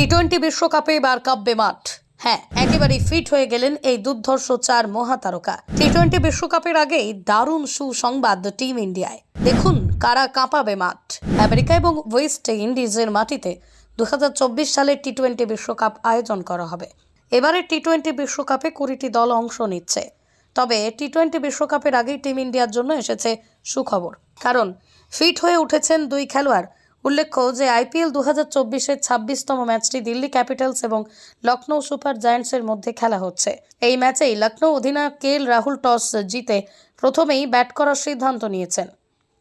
T twenty বিশ্বকাপে এবার কাব্যে মাঠ। হ্যাঁ একেবারেই ফিট হয়ে গেলেন এই দুর্ধর্ষ চার মহাতারকা। টি টোয়েন্টি বিশ্বকাপের আগেই দারুণ সুসংবাদ টিম ইন্ডিয়ায়। দেখুন কারা কাঁপাবে মাঠ। আমেরিকা এবং ওয়েস্ট ইন্ডিজের মাটিতে দু হাজার চব্বিশ সালের টি টোয়েন্টি বিশ্বকাপ আয়োজন করা হবে। এবারের টি টোয়েন্টি বিশ্বকাপে কুড়িটি দল অংশ নিচ্ছে। তবে টি টোয়েন্টি বিশ্বকাপের আগেই টিম ইন্ডিয়ার জন্য এসেছে সুখবর। কারণ ফিট হয়ে উঠেছেন দুই খেলোয়াড় উল্লেখ্য যে আইপিএল দু হাজার চব্বিশের ছাব্বিশতম ম্যাচটি দিল্লি ক্যাপিটালস এবং লখনৌ সুপার জায়ান্টসের মধ্যে খেলা হচ্ছে। এই ম্যাচেই লখনৌ অধিনায়ক কে এল রাহুল টস জিতে প্রথমেই ব্যাট করার সিদ্ধান্ত নিয়েছেন।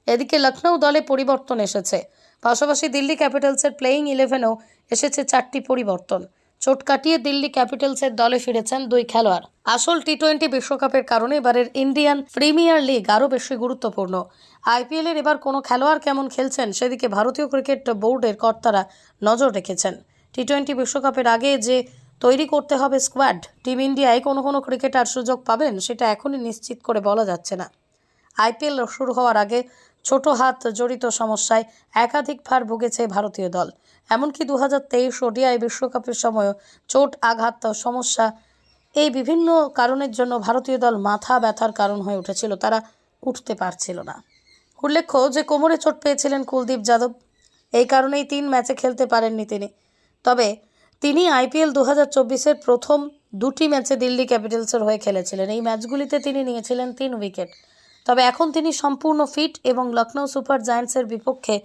এদিকে লখনৌ দলে পরিবর্তন এসেছে। পাশাপাশি দিল্লি ক্যাপিটালসের প্লেয়িং ইলেভেনেও এসেছে চারটি পরিবর্তন। চোট কাটিয়ে দিল্লি ক্যাপিটালসের দলে ফিরেছেন দুই খেলোয়াড়। আসল টি টোয়েন্টি বিশ্বকাপের কারণে এবারের ইন্ডিয়ান প্রিমিয়ার লিগ আরও বেশি গুরুত্বপূর্ণ। আইপিএলের এবার কোনো খেলোয়াড় কেমন খেলছেন সেদিকে ভারতীয় ক্রিকেট বোর্ডের কর্তারা নজর রেখেছেন। টি টোয়েন্টি বিশ্বকাপের আগে যে তৈরি করতে হবে স্কোয়াড, টিম ইন্ডিয়ায় কোনো কোনো ক্রিকেটার সুযোগ পাবেন সেটা এখনই নিশ্চিত করে বলা যাচ্ছে না। আইপিএল শুরু হওয়ার আগে ছোট হাত জড়িত সমস্যায় একাধিকবার ভুগেছে ভারতীয় দল। এমনকি দু হাজার তেইশ ওডিআই বিশ্বকাপের সময়ও চোট, আঘাত, সমস্যা এই বিভিন্ন কারণের জন্য ভারতীয় দল মাথা ব্যথার কারণ হয়ে উঠেছিল, তারা উঠতে পারছিল না। উল্লেখ্য যে, কোমরে চোট পেয়েছিলেন কুলদীপ যাদব। এই কারণেই তিন ম্যাচে খেলতে পারেননি তিনি। তবে তিনি আইপিএল দু হাজার চব্বিশের প্রথম দুটি ম্যাচে দিল্লি ক্যাপিটালসের হয়ে খেলেছিলেন। এই ম্যাচগুলিতে তিনি নিয়েছিলেন তিন উইকেট। তবে এখন তিনি সম্পূর্ণ ফিট এবং লখনৌ সুপার জায়ান্টসের বিপক্ষে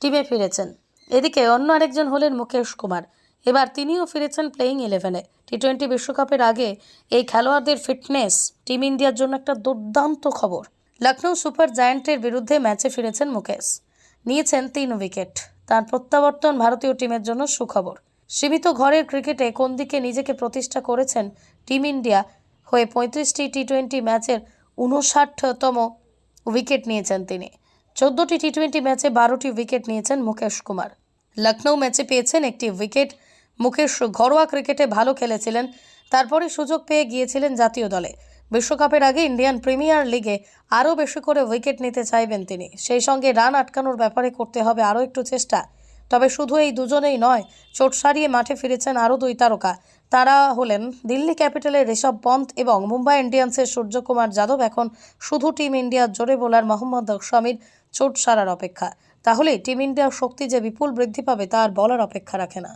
টিমে ফিরেছেন। এদিকে অন্য আরেকজন হলেন মুকেশ কুমার। এবার তিনিও ফিরেছেন প্লেয়িং ইলেভেনে টি টোয়েন্টি বিশ্বকাপের আগে এই খেলোয়াড়দের ফিটনেস টিম ইন্ডিয়ার জন্য একটা দুর্দান্ত খবর। লখনৌ সুপার জায়ান্টের বিরুদ্ধে ম্যাচে ফিরেছেন মুকেশ। নিয়েছেন তিন উইকেট তার প্রত্যাবর্তন ভারতীয় টিমের জন্য সুখবর। সীমিত ঘরের ক্রিকেটে কোন দিকে নিজেকে প্রতিষ্ঠা করেছেন টিম ইন্ডিয়া হয়ে পঁয়ত্রিশটি টি টোয়েন্টি ম্যাচের উনষাটতম উইকেট নিয়েছেন তিনি। চোদ্দটি টি টোয়েন্টি ম্যাচে বারোটি উইকেট নিয়েছেন মুকেশ কুমার। লখনৌ ম্যাচে পেয়েছেন একটি উইকেট মুকেশ ঘরোয়া ক্রিকেটে ভালো খেলেছিলেন। তারপরে সুযোগ পেয়ে গিয়েছিলেন জাতীয় দলে। বিশ্বকাপের আগে ইন্ডিয়ান প্রিমিয়ার লিগে আরও বেশি করে উইকেট নিতে চাইবেন তিনি। সেই সঙ্গে রান আটকানোর ব্যাপারে করতে হবে আরও একটু চেষ্টা। তবে শুধু এই দুজনেই নয়, চোট সারিয়ে মাঠে ফিরেছেন আরও দুই তারকা। তারা হলেন দিল্লি ক্যাপিটালের ঋষভ পন্থ এবং মুম্বাই ইন্ডিয়ান্সের সূর্যকুমার যাদব। এখন শুধু টিম ইন্ডিয়ার জোরে বোলার মোহাম্মদ শামির চোট সারার অপেক্ষা। তাহলে টিম ইন্ডিয়ার শক্তি যে বিপুল বৃদ্ধি পাবে, তার বলার অপেক্ষা রাখে না।